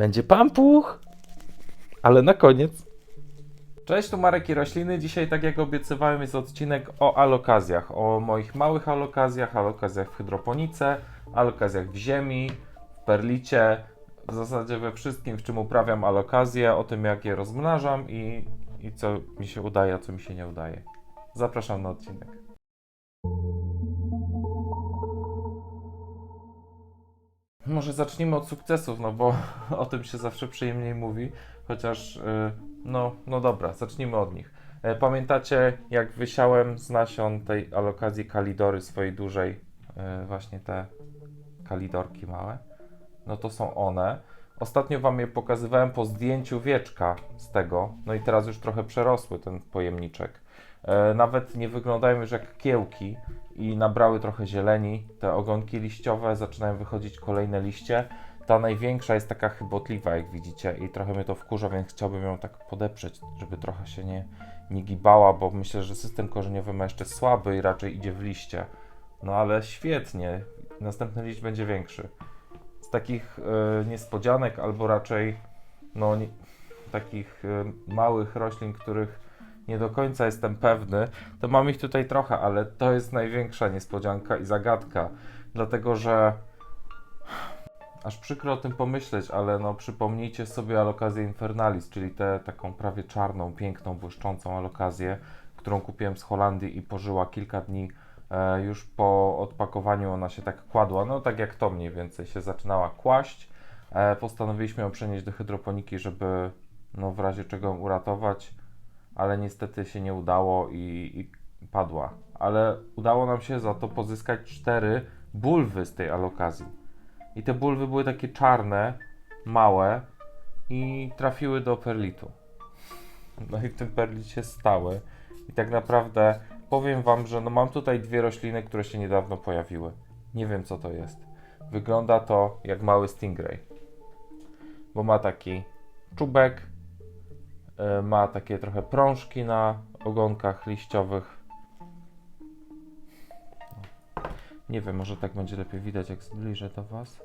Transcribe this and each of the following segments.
Będzie pampuch! Ale na koniec. Cześć, tu Marek i Rośliny. Dzisiaj, tak jak obiecywałem, jest odcinek o alokazjach. O moich małych alokazjach, alokazjach w hydroponice, alokazjach w ziemi, w perlicie. W zasadzie we wszystkim, w czym uprawiam alokazje, o tym jak je rozmnażam i, i co mi się udaje, a co mi się nie udaje. Zapraszam na odcinek. Może zacznijmy od sukcesów, no bo o tym się zawsze przyjemniej mówi, chociaż y, no, no dobra, zacznijmy od nich. E, Pamiętacie, jak wysiałem z nasion tej alokazji kalidory swojej dużej, e, właśnie te kalidorki małe? No to są one. Ostatnio Wam je pokazywałem po zdjęciu wieczka z tego, no i teraz już trochę przerosły ten pojemniczek. E, Nawet nie wyglądają już jak kiełki i nabrały trochę zieleni. Te ogonki liściowe, zaczynają wychodzić kolejne liście. Ta największa jest taka chybotliwa, jak widzicie, i trochę mnie to wkurza, więc chciałbym ją tak podeprzeć, żeby trochę się nie, nie gibała, bo myślę, że system korzeniowy ma jeszcze słaby i raczej idzie w liście. No ale świetnie, następny liść będzie większy. Z takich e, niespodzianek, albo raczej no, nie, takich e, małych roślin, których nie do końca jestem pewny, to mam ich tutaj trochę, ale to jest największa niespodzianka i zagadka, dlatego że aż przykro o tym pomyśleć, ale no przypomnijcie sobie alokazję Infernalis, czyli tę taką prawie czarną, piękną, błyszczącą alokazję, którą kupiłem z Holandii i pożyła kilka dni. E, już po odpakowaniu ona się tak kładła, no tak jak to mniej więcej się zaczynała kłaść. E, postanowiliśmy ją przenieść do hydroponiki, żeby no w razie czego uratować, ale niestety się nie udało i, i padła. Ale udało nam się za to pozyskać cztery bulwy z tej alokazji. I te bulwy były takie czarne, małe i trafiły do perlitu. No i w tym perlicie stały. I tak naprawdę powiem Wam, że no mam tutaj dwie rośliny, które się niedawno pojawiły. Nie wiem co to jest. Wygląda to jak mały stingray. Bo ma taki czubek, ma takie trochę prążki na ogonkach liściowych. Nie wiem, może tak będzie lepiej widać, jak zbliżę do Was.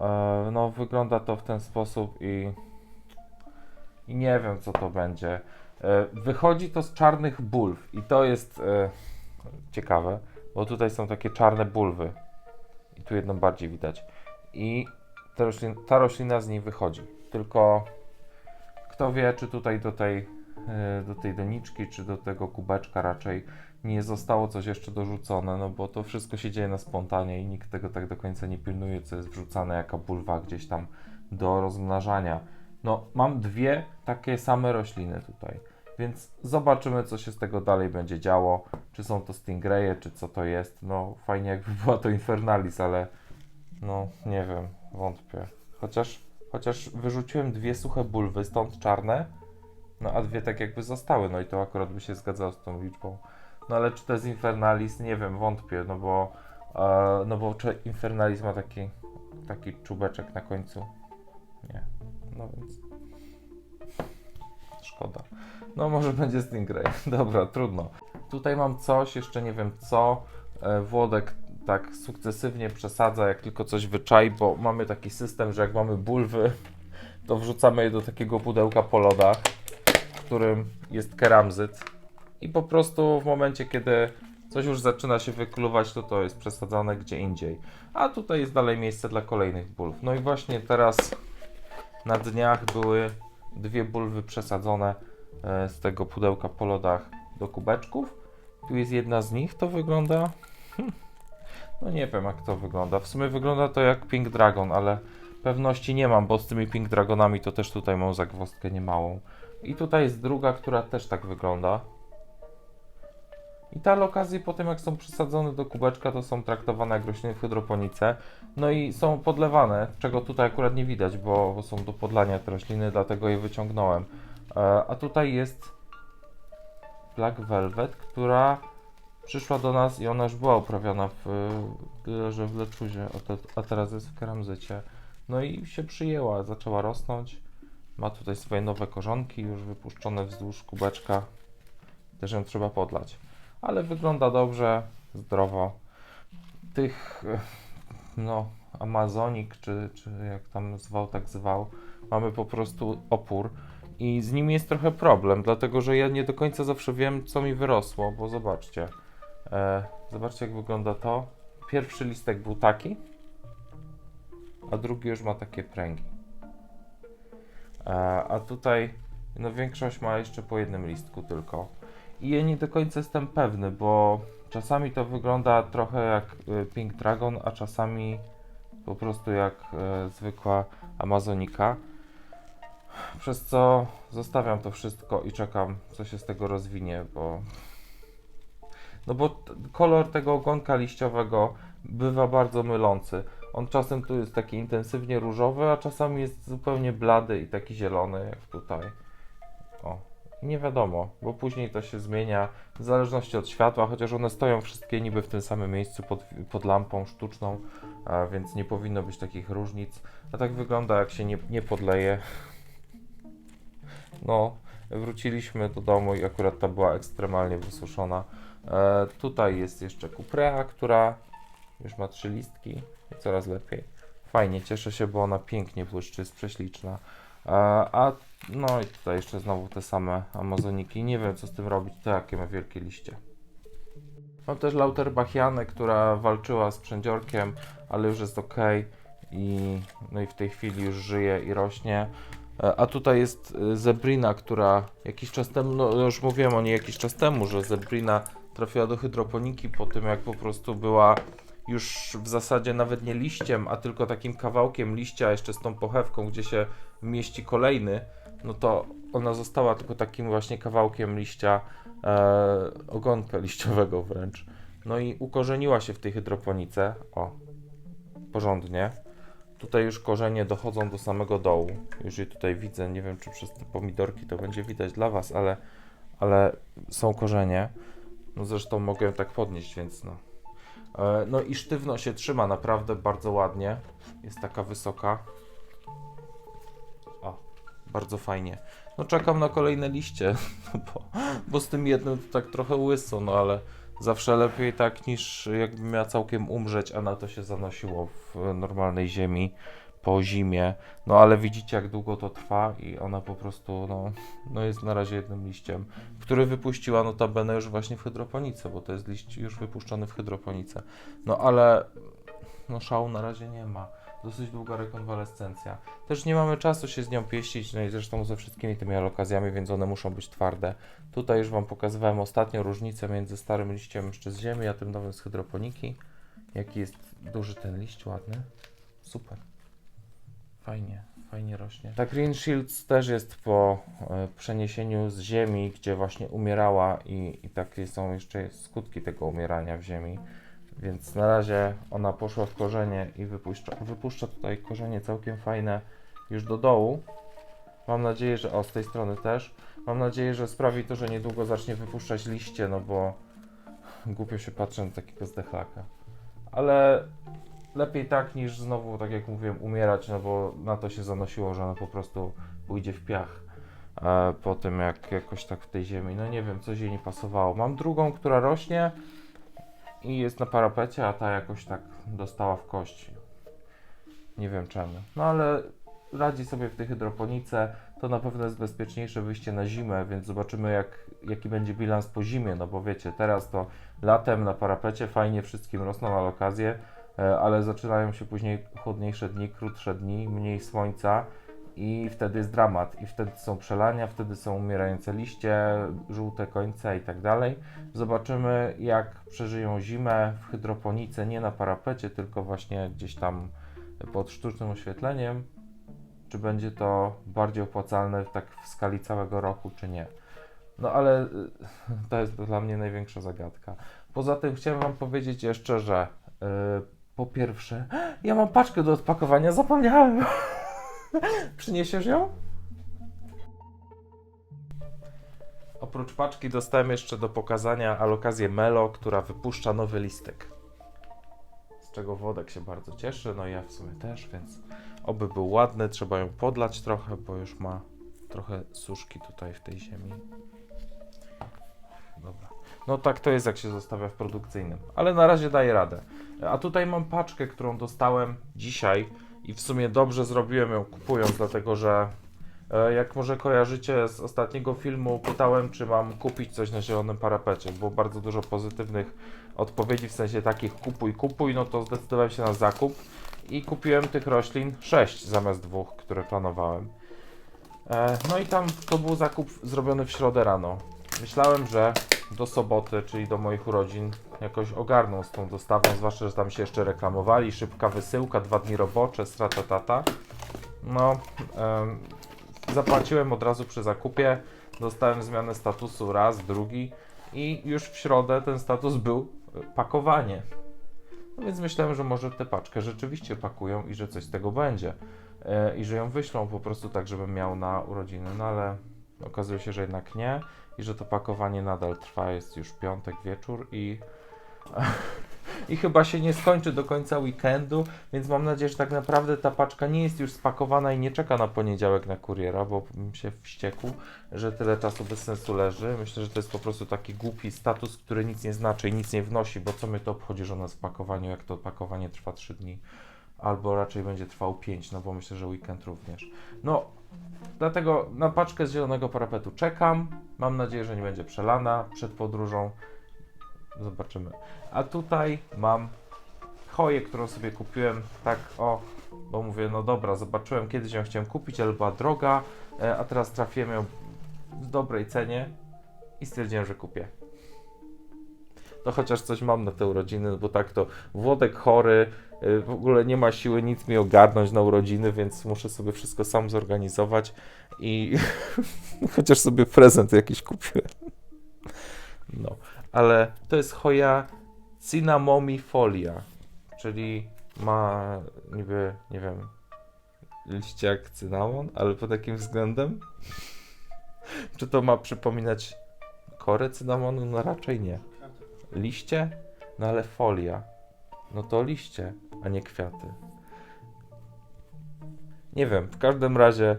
E, No, wygląda to w ten sposób i, i nie wiem, co to będzie. E, Wychodzi to z czarnych bulw i to jest e, ciekawe, bo tutaj są takie czarne bulwy i tu jedną bardziej widać. I ta roślina, ta roślina z niej wychodzi. Tylko kto wie, czy tutaj do tej, e, do tej doniczki, czy do tego kubeczka raczej nie zostało coś jeszcze dorzucone, no bo to wszystko się dzieje na spontanie i nikt tego tak do końca nie pilnuje, co jest wrzucane, jaka bulwa gdzieś tam do rozmnażania. No, mam dwie takie same rośliny tutaj, więc zobaczymy, co się z tego dalej będzie działo. Czy są to stingraye, czy co to jest. No, fajnie jakby była to Infernalis, ale no, nie wiem, wątpię. Chociaż, chociaż wyrzuciłem dwie suche bulwy, stąd czarne, no a dwie tak jakby zostały, no i to akurat by się zgadzało z tą liczbą. No ale czy to jest Infernalis? Nie wiem, wątpię, no bo, e, no bo czy Infernalis ma taki, taki czubeczek na końcu? Nie. No więc szkoda. No może będzie Stingray. Dobra, trudno. Tutaj mam coś, jeszcze nie wiem co. E, Włodek tak sukcesywnie przesadza, jak tylko coś wyczai, bo mamy taki system, że jak mamy bulwy, to wrzucamy je do takiego pudełka po lodach, w którym jest keramzyt i po prostu w momencie, kiedy coś już zaczyna się wykluwać, to to jest przesadzane gdzie indziej. A tutaj jest dalej miejsce dla kolejnych bulw. No i właśnie teraz na dniach były dwie bulwy przesadzone e, z tego pudełka po lodach do kubeczków. Tu jest jedna z nich, to wygląda... Hmm, no nie wiem jak to wygląda. W sumie wygląda to jak Pink Dragon, ale pewności nie mam, bo z tymi Pink Dragonami to też tutaj mam zagwozdkę niemałą. I tutaj jest druga, która też tak wygląda. I te alokazje po tym jak są przesadzone do kubeczka, to są traktowane jak rośliny w hydroponice. No i są podlewane, czego tutaj akurat nie widać, bo, bo są do podlania te rośliny, dlatego je wyciągnąłem. E, a tutaj jest Black Velvet, która przyszła do nas i ona już była uprawiana w, że w leczuzie, a, te, a teraz jest w keramzycie. No i się przyjęła, zaczęła rosnąć. Ma tutaj swoje nowe korzonki już wypuszczone wzdłuż kubeczka. Też ją trzeba podlać. Ale wygląda dobrze, zdrowo. Tych, no, Amazonik, czy, czy jak tam zwał, tak zwał, mamy po prostu opór. I z nimi jest trochę problem, dlatego że ja nie do końca zawsze wiem, co mi wyrosło, bo zobaczcie. E, zobaczcie, jak wygląda to. Pierwszy listek był taki, a drugi już ma takie pręgi. E, a tutaj, no większość ma jeszcze po jednym listku tylko. I ja nie do końca jestem pewny, bo czasami to wygląda trochę jak y, Pink Dragon, a czasami po prostu jak e, zwykła Amazonika. Przez co zostawiam to wszystko i czekam, co się z tego rozwinie, bo. No bo kolor tego ogonka liściowego bywa bardzo mylący. On czasem tu jest taki intensywnie różowy, a czasami jest zupełnie blady i taki zielony, jak tutaj. O. Nie wiadomo, bo później to się zmienia w zależności od światła, chociaż one stoją wszystkie niby w tym samym miejscu pod, pod lampą sztuczną, więc nie powinno być takich różnic. A tak wygląda, jak się nie, nie podleje. No, wróciliśmy do domu i akurat ta była ekstremalnie wysuszona. E, tutaj jest jeszcze kuprea, która już ma trzy listki i coraz lepiej. Fajnie, cieszę się, bo ona pięknie błyszczy, jest prześliczna. E, a no i tutaj jeszcze znowu te same amazoniki. Nie wiem co z tym robić, to jakie ma wielkie liście. Mam też Lauterbachianę, która walczyła z przędziorkiem, ale już jest ok. I, no i w tej chwili już żyje i rośnie. E, A tutaj jest Zebrina, która jakiś czas temu, no już mówiłem o niej jakiś czas temu, że Zebrina trafiła do hydroponiki po tym, jak po prostu była już w zasadzie nawet nie liściem, a tylko takim kawałkiem liścia, jeszcze z tą pochewką, gdzie się mieści kolejny, no to ona została tylko takim właśnie kawałkiem liścia, e, ogonka liściowego wręcz. No i ukorzeniła się w tej hydroponice, o, porządnie. Tutaj już korzenie dochodzą do samego dołu. Już je tutaj widzę. Nie wiem, czy przez te pomidorki to będzie widać dla Was, ale, ale są korzenie. No zresztą mogę tak podnieść, więc no. E, No i sztywno się trzyma naprawdę bardzo ładnie. Jest taka wysoka. O, bardzo fajnie. No czekam na kolejne liście, bo, bo z tym jednym to tak trochę łyso, no ale zawsze lepiej tak niż jakby miała całkiem umrzeć, a na to się zanosiło w normalnej ziemi po zimie. No ale widzicie jak długo to trwa i ona po prostu no, no jest na razie jednym liściem, który wypuściła notabene już właśnie w hydroponice, bo to jest liść już wypuszczony w hydroponice. No ale no szału na razie nie ma. Dosyć długa rekonwalescencja. Też nie mamy czasu się z nią pieścić, no i zresztą ze wszystkimi tymi alokazjami, więc one muszą być twarde. Tutaj już Wam pokazywałem ostatnio różnicę między starym liściem jeszcze z ziemi, a tym nowym z hydroponiki. Jaki jest duży ten liść, ładny. Super. Fajnie, fajnie rośnie. Ta Green Shields też jest po e, przeniesieniu z ziemi, gdzie właśnie umierała i, i takie są jeszcze skutki tego umierania w ziemi. Więc na razie ona poszła w korzenie i wypuszcza, wypuszcza tutaj korzenie całkiem fajne już do dołu. Mam nadzieję, że o z tej strony też. Mam nadzieję, że sprawi to, że niedługo zacznie wypuszczać liście, no bo głupio się patrzy na takiego zdechlaka. Ale lepiej tak niż znowu, tak jak mówiłem, umierać, no bo na to się zanosiło, że ona po prostu pójdzie w piach e, po tym, jak jakoś tak w tej ziemi. No nie wiem, coś jej nie pasowało. Mam drugą, która rośnie i jest na parapecie, a ta jakoś tak dostała w kości. Nie wiem czemu. No ale radzi sobie w tej hydroponice. To na pewno jest bezpieczniejsze wyjście na zimę, więc zobaczymy jak, jaki będzie bilans po zimie, no bo wiecie, teraz to latem na parapecie fajnie wszystkim rosną na okazję, ale zaczynają się później chłodniejsze dni, krótsze dni, mniej słońca i wtedy jest dramat. I wtedy są przelania, wtedy są umierające liście, żółte końce i tak dalej. Zobaczymy, jak przeżyją zimę w hydroponice, nie na parapecie, tylko właśnie gdzieś tam pod sztucznym oświetleniem. Czy będzie to bardziej opłacalne tak w skali całego roku, czy nie. No ale y, to jest dla mnie największa zagadka. Poza tym chciałem Wam powiedzieć jeszcze, że y, po pierwsze, ja mam paczkę do odpakowania, zapomniałem. Przyniesiesz ją? Oprócz paczki dostałem jeszcze do pokazania alokację Melo, która wypuszcza nowy listek. Z czego Wodek się bardzo cieszy, no i ja w sumie też, więc oby był ładny, trzeba ją podlać trochę, bo już ma trochę suszki tutaj w tej ziemi. No tak to jest, jak się zostawia w produkcyjnym. Ale na razie daję radę. A tutaj mam paczkę, którą dostałem dzisiaj i w sumie dobrze zrobiłem ją kupując, dlatego że e, jak może kojarzycie z ostatniego filmu, pytałem, czy mam kupić coś na zielonym parapecie. Było bardzo dużo pozytywnych odpowiedzi, w sensie takich kupuj, kupuj, no to zdecydowałem się na zakup i kupiłem tych roślin 6 zamiast dwóch, które planowałem. E, no i tam to był zakup zrobiony w środę rano. Myślałem, że do soboty, czyli do moich urodzin, jakoś ogarną z tą dostawą, zwłaszcza, że tam się jeszcze reklamowali, szybka wysyłka, dwa dni robocze, strata tata. No, em, zapłaciłem od razu przy zakupie, dostałem zmianę statusu raz, drugi i już w środę ten status był e, pakowanie. No więc myślałem, że może tę paczkę rzeczywiście pakują i że coś z tego będzie. E, I że ją wyślą po prostu tak, żebym miał na urodziny, no ale okazuje się, że jednak nie i że to pakowanie nadal trwa, jest już piątek wieczór i i chyba się nie skończy do końca weekendu, więc mam nadzieję, że tak naprawdę ta paczka nie jest już spakowana i nie czeka na poniedziałek na kuriera, bo bym się wściekł, że tyle czasu bez sensu leży. Myślę, że to jest po prostu taki głupi status, który nic nie znaczy i nic nie wnosi, bo co mnie to obchodzi, że ona spakowaniu, jak to pakowanie trwa 3 dni, albo raczej będzie trwał 5, no bo myślę, że weekend również. No, dlatego na paczkę z zielonego parapetu czekam. Mam nadzieję, że nie będzie przelana przed podróżą. Zobaczymy. A tutaj mam choję, którą sobie kupiłem tak o, bo mówię, no dobra, zobaczyłem kiedyś ją chciałem kupić, ale była droga, e, a teraz trafiłem ją w dobrej cenie i stwierdziłem, że kupię. To chociaż coś mam na te urodziny, no bo tak to Włodek chory, y, w ogóle nie ma siły nic mi ogarnąć na urodziny, więc muszę sobie wszystko sam zorganizować i chociaż sobie prezent jakiś kupiłem. No, ale to jest choja cinnamomifolia, czyli ma niby, nie wiem, liście jak cynamon, ale pod takim względem? Czy to ma przypominać korę cynamonu? No raczej nie. Liście? No ale folia. No to liście, a nie kwiaty. Nie wiem, w każdym razie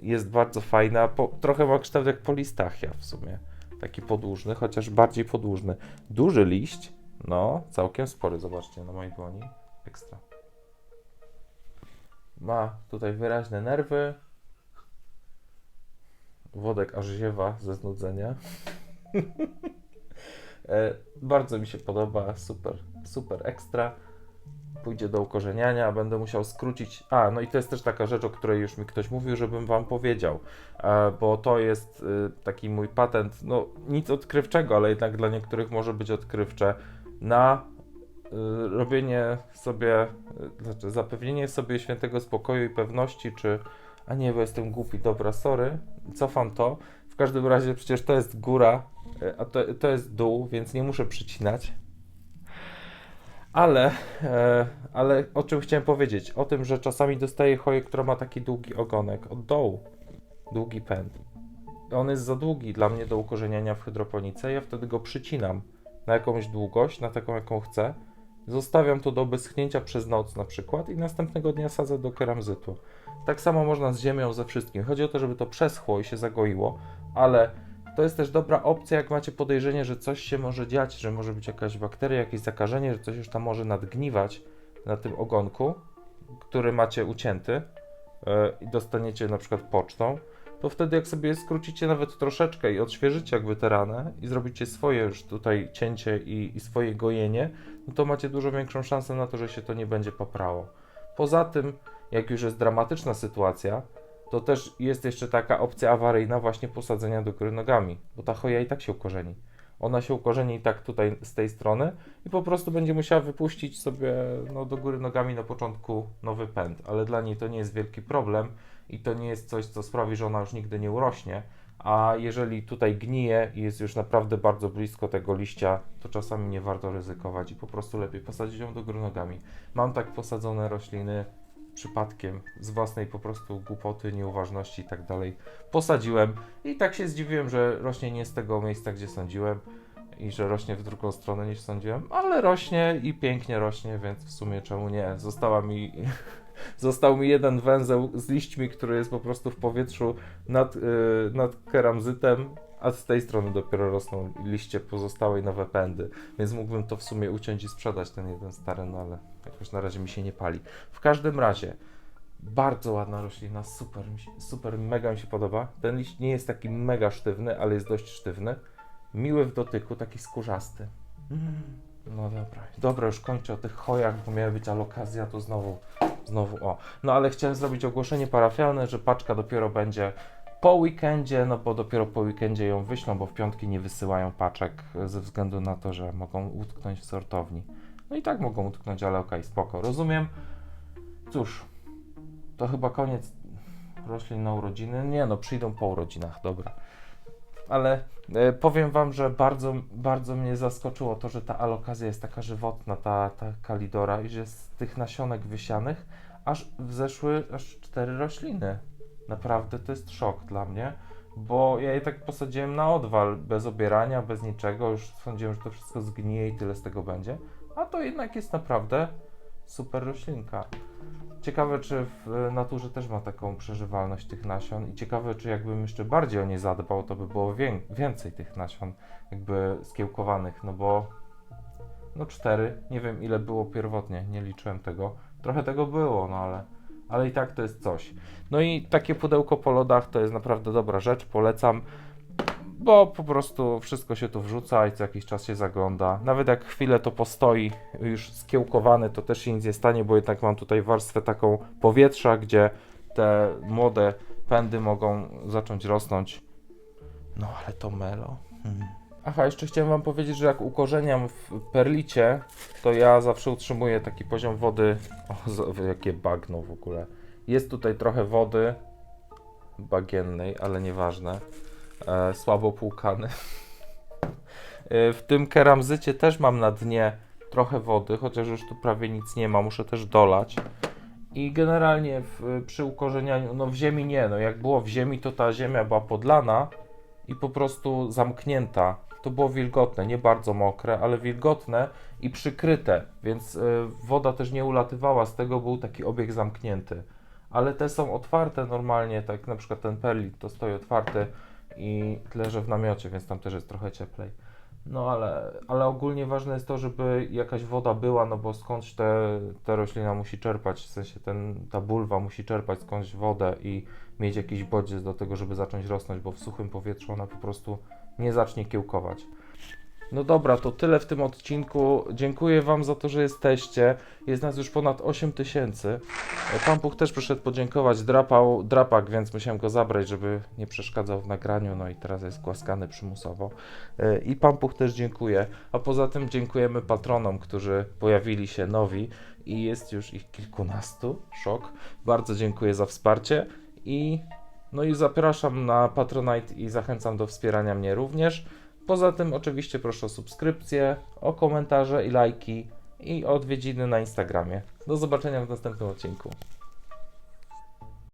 jest bardzo fajna. Po, trochę ma kształt jak polistachia w sumie. Taki podłużny, chociaż bardziej podłużny. Duży liść, no całkiem spory, zobaczcie na mojej dłoni. Ekstra. Ma tutaj wyraźne nerwy. Wodek aż ziewa ze znudzenia. E, Bardzo mi się podoba, super, super ekstra. Pójdzie do ukorzeniania, będę musiał skrócić. A, no i to jest też taka rzecz, o której już mi ktoś mówił, żebym Wam powiedział, e, bo to jest y, taki mój patent, no nic odkrywczego, ale jednak dla niektórych może być odkrywcze, na robienie sobie, znaczy zapewnienie sobie świętego spokoju i pewności, czy. A nie, bo jestem głupi, dobra, sorry, cofam to. W każdym razie przecież to jest góra, y, a to, to jest dół, więc nie muszę przycinać. Ale, e, ale o czym chciałem powiedzieć? O tym, że czasami dostaję choję, która ma taki długi ogonek od dołu, długi pęd. On jest za długi dla mnie do ukorzeniania w hydroponice, ja wtedy go przycinam na jakąś długość, na taką jaką chcę. Zostawiam to do wyschnięcia przez noc na przykład i następnego dnia sadzę do keramzytu. Tak samo można z ziemią, ze wszystkim. Chodzi o to, żeby to przeschło i się zagoiło, ale to jest też dobra opcja, jak macie podejrzenie, że coś się może dziać, że może być jakaś bakteria, jakieś zakażenie, że coś już tam może nadgniwać na tym ogonku, który macie ucięty e, i dostaniecie na przykład pocztą, to wtedy jak sobie skrócicie nawet troszeczkę i odświeżycie jakby tę ranę i zrobicie swoje już tutaj cięcie i, i swoje gojenie, no to macie dużo większą szansę na to, że się to nie będzie poprało. Poza tym, jak już jest dramatyczna sytuacja, to też jest jeszcze taka opcja awaryjna właśnie posadzenia do góry nogami, bo ta choja i tak się ukorzeni. Ona się ukorzeni i tak tutaj z tej strony i po prostu będzie musiała wypuścić sobie no, do góry nogami na początku nowy pęd, ale dla niej to nie jest wielki problem i to nie jest coś, co sprawi, że ona już nigdy nie urośnie. A jeżeli tutaj gnije i jest już naprawdę bardzo blisko tego liścia, to czasami nie warto ryzykować i po prostu lepiej posadzić ją do góry nogami. Mam tak posadzone rośliny przypadkiem, z własnej po prostu głupoty, nieuważności i tak dalej. Posadziłem i tak się zdziwiłem, że rośnie nie z tego miejsca, gdzie sądziłem i że rośnie w drugą stronę niż sądziłem, ale rośnie i pięknie rośnie, więc w sumie czemu nie? Została mi, został mi jeden węzeł z liśćmi, który jest po prostu w powietrzu nad, yy, nad keramzytem a z tej strony dopiero rosną liście pozostałe i nowe pędy, więc mógłbym to w sumie uciąć i sprzedać ten jeden stary, no ale jakoś na razie mi się nie pali. W każdym razie, bardzo ładna roślina, super, super, mega mi się podoba. Ten liść nie jest taki mega sztywny, ale jest dość sztywny. Miły w dotyku, taki skórzasty. No dobra, dobra, już kończę o tych chojach, bo miała być alokazja, to znowu, znowu, o. No ale chciałem zrobić ogłoszenie parafialne, że paczka dopiero będzie po weekendzie, no bo dopiero po weekendzie ją wyślą, bo w piątki nie wysyłają paczek ze względu na to, że mogą utknąć w sortowni. No i tak mogą utknąć, ale okej, spoko, rozumiem. Cóż, to chyba koniec roślin na urodziny. Nie no, przyjdą po urodzinach, dobra. Ale e, powiem wam, że bardzo, bardzo mnie zaskoczyło to, że ta alokazja jest taka żywotna, ta, ta kalidora, i że z tych nasionek wysianych aż wzeszły aż cztery rośliny. Naprawdę to jest szok dla mnie, bo ja je tak posadziłem na odwal, bez obierania, bez niczego, już sądziłem, że to wszystko zgnije i tyle z tego będzie, a to jednak jest naprawdę super roślinka. Ciekawe, czy w naturze też ma taką przeżywalność tych nasion i ciekawe, czy jakbym jeszcze bardziej o nie zadbał, to by było wię- więcej tych nasion jakby skiełkowanych, no bo no cztery, nie wiem ile było pierwotnie, nie liczyłem tego. Trochę tego było, no ale, ale i tak to jest coś. No i takie pudełko po lodach to jest naprawdę dobra rzecz, polecam, bo po prostu wszystko się tu wrzuca i co jakiś czas się zagląda. Nawet jak chwilę to postoi już skiełkowany, to też się nic nie stanie, bo jednak mam tutaj warstwę taką powietrza, gdzie te młode pędy mogą zacząć rosnąć. No ale to melo. Hmm. Aha, jeszcze chciałem wam powiedzieć, że jak ukorzeniam w perlicie, to ja zawsze utrzymuję taki poziom wody. O, jakie bagno w ogóle. Jest tutaj trochę wody bagiennej, ale nieważne. E, słabo płukany. E, w tym keramzycie też mam na dnie trochę wody, chociaż już tu prawie nic nie ma, muszę też dolać. I generalnie w, przy ukorzenianiu, no w ziemi nie, no jak było w ziemi, to ta ziemia była podlana i po prostu zamknięta. To było wilgotne, nie bardzo mokre, ale wilgotne i przykryte, więc y, woda też nie ulatywała, z tego był taki obieg zamknięty. Ale te są otwarte normalnie, tak na przykład ten perlit to stoi otwarty i leży w namiocie, więc tam też jest trochę cieplej. No ale, ale ogólnie ważne jest to, żeby jakaś woda była, no bo skądś te, roślina musi czerpać, w sensie ten, ta bulwa musi czerpać skądś wodę i mieć jakiś bodziec do tego, żeby zacząć rosnąć, bo w suchym powietrzu ona po prostu nie zacznie kiełkować. No dobra, to tyle w tym odcinku. Dziękuję Wam za to, że jesteście. Jest nas już ponad 8 tysięcy. Pan Puch też przyszedł podziękować. Drapał drapak, więc musiałem go zabrać, żeby nie przeszkadzał w nagraniu. No i teraz jest głaskany przymusowo. E, I Pan Puch też dziękuję. A poza tym dziękujemy patronom, którzy pojawili się nowi i jest już ich kilkunastu. Szok. Bardzo dziękuję za wsparcie i no i zapraszam na Patronite i zachęcam do wspierania mnie również. Poza tym oczywiście proszę o subskrypcję, o komentarze i lajki i o odwiedziny na Instagramie. Do zobaczenia w następnym odcinku.